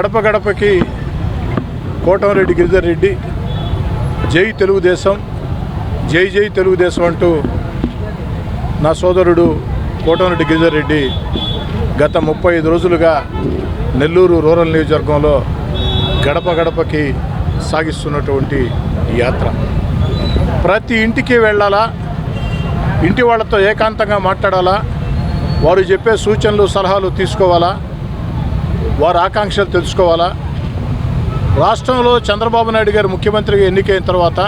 గడప గడపకి కోటమిరెడ్డి గిరిధర్ రెడ్డి జై తెలుగుదేశం జై జై తెలుగుదేశం అంటూ నా సోదరుడు కోటమిరెడ్డి గిరిధర్ రెడ్డి గత ముప్పై ఐదు రోజులుగా నెల్లూరు రూరల్ నియోజకవర్గంలో గడప గడపకి సాగిస్తున్నటువంటి ఈ యాత్ర. ప్రతి ఇంటికి వెళ్ళాలా? ఇంటి వాళ్ళతో ఏకాంతంగా మాట్లాడాలా? వారు చెప్పే సూచనలు సలహాలు తీసుకోవాలా? వారి ఆకాంక్షలు తెలుసుకోవాలా? రాష్ట్రంలో చంద్రబాబు నాయుడు గారు ముఖ్యమంత్రిగా ఎన్నికైన తర్వాత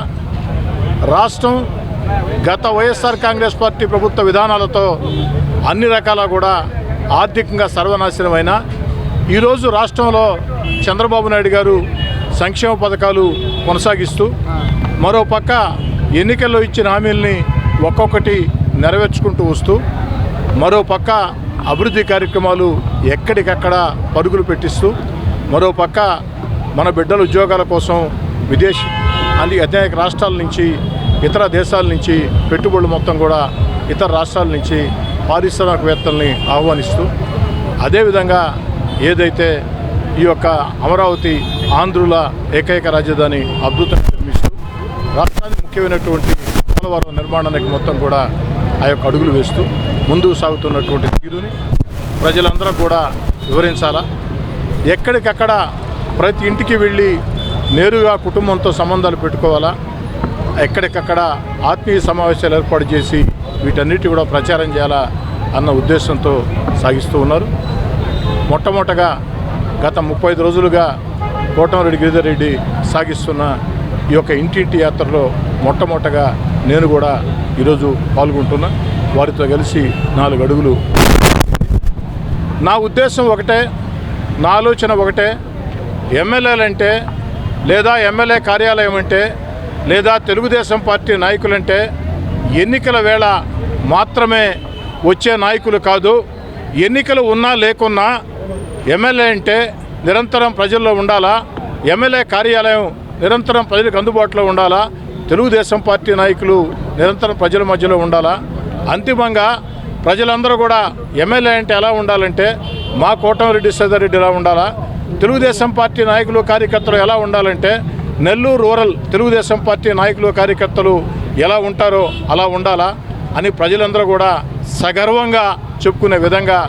రాష్ట్రం గత వైఎస్ఆర్ కాంగ్రెస్ పార్టీ ప్రభుత్వ విధానాలతో అన్ని రకాల కూడా ఆర్థికంగా సర్వనాశనమైన ఈరోజు రాష్ట్రంలో చంద్రబాబు నాయుడు గారు సంక్షేమ పథకాలు కొనసాగిస్తూ మరోపక్క ఎన్నికల్లో ఇచ్చిన హామీల్ని ఒక్కొక్కటి నెరవేర్చుకుంటూ వస్తూ మరోపక్క అభివృద్ధి కార్యక్రమాలు ఎక్కడికక్కడ పరుగులు పెట్టిస్తూ మరోపక్క మన బిడ్డల ఉద్యోగాల కోసం విదేశీ అన్ని అనేక రాష్ట్రాల నుంచి ఇతర దేశాల నుంచి పెట్టుబడులు మొత్తం కూడా ఇతర రాష్ట్రాల నుంచి పారిశ్రామికవేత్తల్ని ఆహ్వానిస్తూ అదేవిధంగా ఏదైతే ఈ యొక్క అమరావతి ఆంధ్రుల ఏకైక రాజధాని అద్భుతంగా నిర్మిస్తూ రాష్ట్రానికి ముఖ్యమైనటువంటి పోలవరం నిర్మాణానికి మొత్తం కూడా ఆ యొక్క అడుగులు వేస్తూ ముందుకు సాగుతున్నటువంటి తీరుని ప్రజలందరూ కూడా వివరించాలా? ఎక్కడికక్కడ ప్రతి ఇంటికి వెళ్ళి నేరుగా కుటుంబంతో సంబంధాలు పెట్టుకోవాలా? ఎక్కడికక్కడ ఆత్మీయ సమావేశాలు ఏర్పాటు చేసి వీటన్నిటి కూడా ప్రచారం చేయాలా అన్న ఉద్దేశంతో సాగిస్తూ ఉన్నారు. మొట్టమొదటగా గత ముప్పై ఐదు రోజులుగా కోటమరెడ్డి గిరిధర్ రెడ్డి సాగిస్తున్న ఈ యొక్క ఇంటింటి యాత్రలో మొట్టమొదటగా నేను కూడా ఈరోజు పాల్గొంటున్నా. వారితో కలిసి నాలుగు అడుగులు. నా ఉద్దేశం ఒకటే నా ఆలోచన ఒకటే. ఎమ్మెల్యేలంటే లేదా ఎమ్మెల్యే కార్యాలయం అంటే లేదా తెలుగుదేశం పార్టీ నాయకులంటే ఎన్నికల వేళ మాత్రమే వచ్చే నాయకులు కాదు ఎన్నికలు ఉన్నా లేకున్నా ఎమ్మెల్యే అంటే నిరంతరం ప్రజల్లో ఉండాలా ఎమ్మెల్యే కార్యాలయం నిరంతరం ప్రజలకు అందుబాటులో ఉండాలా తెలుగుదేశం పార్టీ నాయకులు నిరంతరం ప్రజల మధ్యలో ఉండాలా? అంతిమంగా ప్రజలందరూ కూడా ఎమ్మెల్యే అంటే ఎలా ఉండాలంటే మా కోటమిరెడ్డి సీతారెడ్డి ఎలా ఉండాలా? తెలుగుదేశం పార్టీ నాయకులు కార్యకర్తలు ఎలా ఉండాలంటే నెల్లూరు రూరల్ తెలుగుదేశం పార్టీ నాయకులు కార్యకర్తలు ఎలా ఉంటారో అలా ఉండాలా అని ప్రజలందరూ కూడా సగర్వంగా చెప్పుకునే విధంగా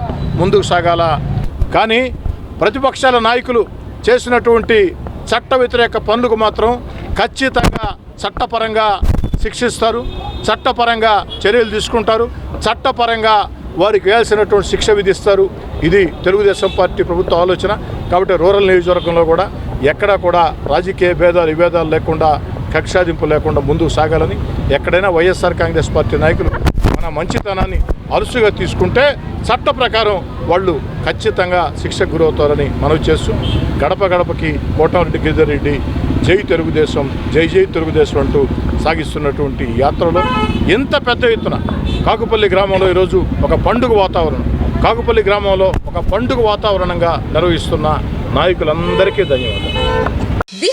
ముందుకు సాగాల. కానీ ప్రతిపక్షాల నాయకులు చేసినటువంటి చట్ట వ్యతిరేక పనులకు మాత్రం ఖచ్చితంగా చట్టపరంగా శిక్షిస్తారు చట్టపరంగా చర్యలు తీసుకుంటారు చట్టపరంగా వారికి వేయాల్సినటువంటి శిక్ష విధిస్తారు. ఇది తెలుగుదేశం పార్టీ ప్రభుత్వ ఆలోచన. కాబట్టి రూరల్ నియోజకవర్గంలో కూడా ఎక్కడా కూడా రాజకీయ భేదాలు విభేదాలు లేకుండా కక్షాదింపు లేకుండా ముందుకు సాగాలని ఎక్కడైనా వైఎస్ఆర్ కాంగ్రెస్ పార్టీ నాయకులు మంచితనాన్ని అరుసుగా తీసుకుంటే చట్ట ప్రకారం వాళ్ళు ఖచ్చితంగా శిక్షకు గురవుతారని మనవి చేస్తూ గడప గడపకి కోటమిరెడ్డి గిరిధర్ రెడ్డి జై తెలుగుదేశం జై జై తెలుగుదేశం అంటూ సాగిస్తున్నటువంటి యాత్రలో ఎంత పెద్ద ఎత్తున కాకుపల్లి గ్రామంలో ఈరోజు ఒక పండుగ వాతావరణం. కాకుపల్లి గ్రామంలో ఒక పండుగ వాతావరణంగా నిర్వహిస్తున్న నాయకులందరికీ ధన్యవాదాలు.